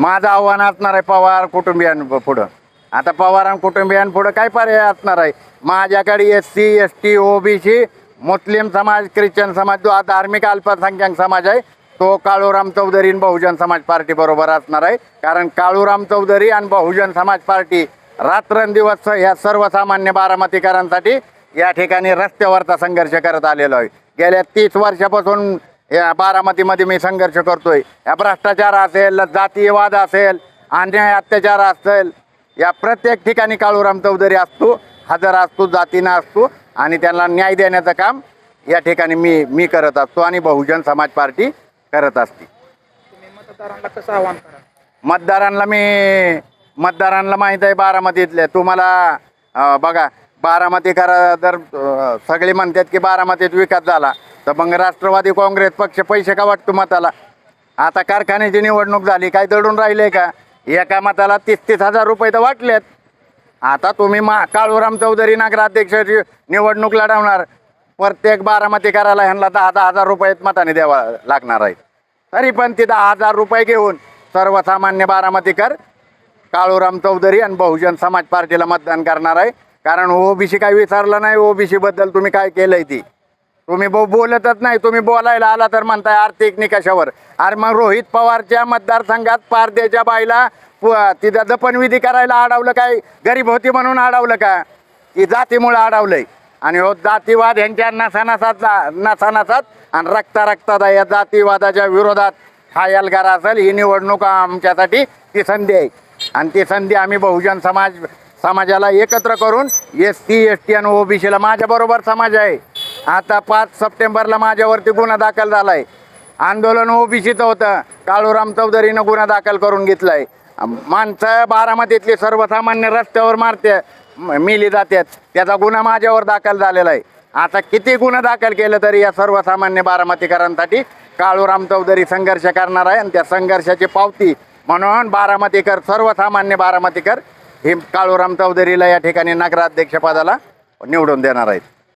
माझं आव्हान असणार आहे पवार कुटुंबियां पुढं. आता पवार कुटुंबियांपुढं काय पर्याय असणार आहे? माझ्याकडे S C S T OBC Muslim समाज ख्रिश्चन समाज जो धार्मिक अल्पसंख्याक समाज आहे तो काळूराम चौधरी आणि बहुजन समाज पार्टी बरोबर असणार आहे. कारण काळूराम चौधरी आणि बहुजन समाज पार्टी रात्रंदिवस ह्या सर्वसामान्य बारामतीकरांसाठी या ठिकाणी रस्त्यावरचा संघर्ष करत आलेलो आहे. गेल्या तीस वर्षापासून या बारामतीमध्ये मी संघर्ष करतोय. या भ्रष्टाचार असेल जातीयवाद असेल अन्याय अत्याचार असेल या प्रत्येक ठिकाणी काळूराम चौधरी असतो हजर असतो जातीनं असतो आणि त्यांना न्याय देण्याचं काम या ठिकाणी मी मी करत असतो आणि बहुजन समाज पार्टी करत असते. मतदारांना कसं आवाहन करा मतदारांना मी मतदारांना माहीत आहे बारामतीतले. तुम्हाला बघा बारामती करा जर अं, सगळे म्हणतात की बारामतीत विकास झाला. तर मग राष्ट्रवादी काँग्रेस पक्ष पैसे का वाटतो मताला? आता कारखान्याची निवडणूक झाली काय दडून राहिले का? एका मताला तीस तीस हजार रुपये तर वाटलेत. आता तुम्ही मा काळूराम चौधरी नगराध्यक्षाची निवडणूक लढवणार प्रत्येक बारामती करायला ह्यांना दहा दहा हजार रुपये मताने द्यावा लागणार आहे. तरी पण ती दहा हजार रुपये घेऊन सर्वसामान्य बारामतीकर काळूराम चौधरी आणि बहुजन समाज पार्टीला मतदान करणार आहे. कारण ओबीसी काही विचारलं नाही ओबीसी बद्दल तुम्ही काय केलंय ती? तुम्ही बो बोलतच नाही तुम्ही बोलायला आला तर म्हणताय आर्थिक निकषावर. अरे मग रोहित पवारच्या मतदारसंघात पारदेच्या बाईला पु- तिथं दफनविधी करायला अडवलं काय? गरीब होती म्हणून अडवलं का? की जातीमुळं अडवलंय. आणि हो जातीवाद यांच्या नसानसात नसानसात आणि रक्ता रक्तात या जातीवादाच्या विरोधात हा एल्गार असेल ही निवडणूक आमच्यासाठी ती संधी आहे. आणि ती संधी आम्ही बहुजन समाज समाजाला एकत्र करून एस सी एस टी आणि ओबीसीला माझ्याबरोबर समाज आहे. आता पाच सप्टेंबरला माझ्यावरती गुन्हा दाखल झाला आहे आंदोलन ओबीसीचं होतं. काळूराम चौधरीनं गुन्हा दाखल करून घेतलाय. माणसं बारामतीतली सर्वसामान्य रस्त्यावर मारते मिली जातात. त्याचा गुन्हा माझ्यावर दाखल झालेला आहे. आता किती गुन्हा दाखल केलं तरी या सर्वसामान्य बारामतीकरांसाठी काळूराम चौधरी संघर्ष करणार आहे आणि त्या संघर्षाची पावती म्हणून बारामतीकर सर्वसामान्य बारामतीकर हे काळूराम चौधरीला या ठिकाणी नगराध्यक्षपदाला निवडून देणार आहेत.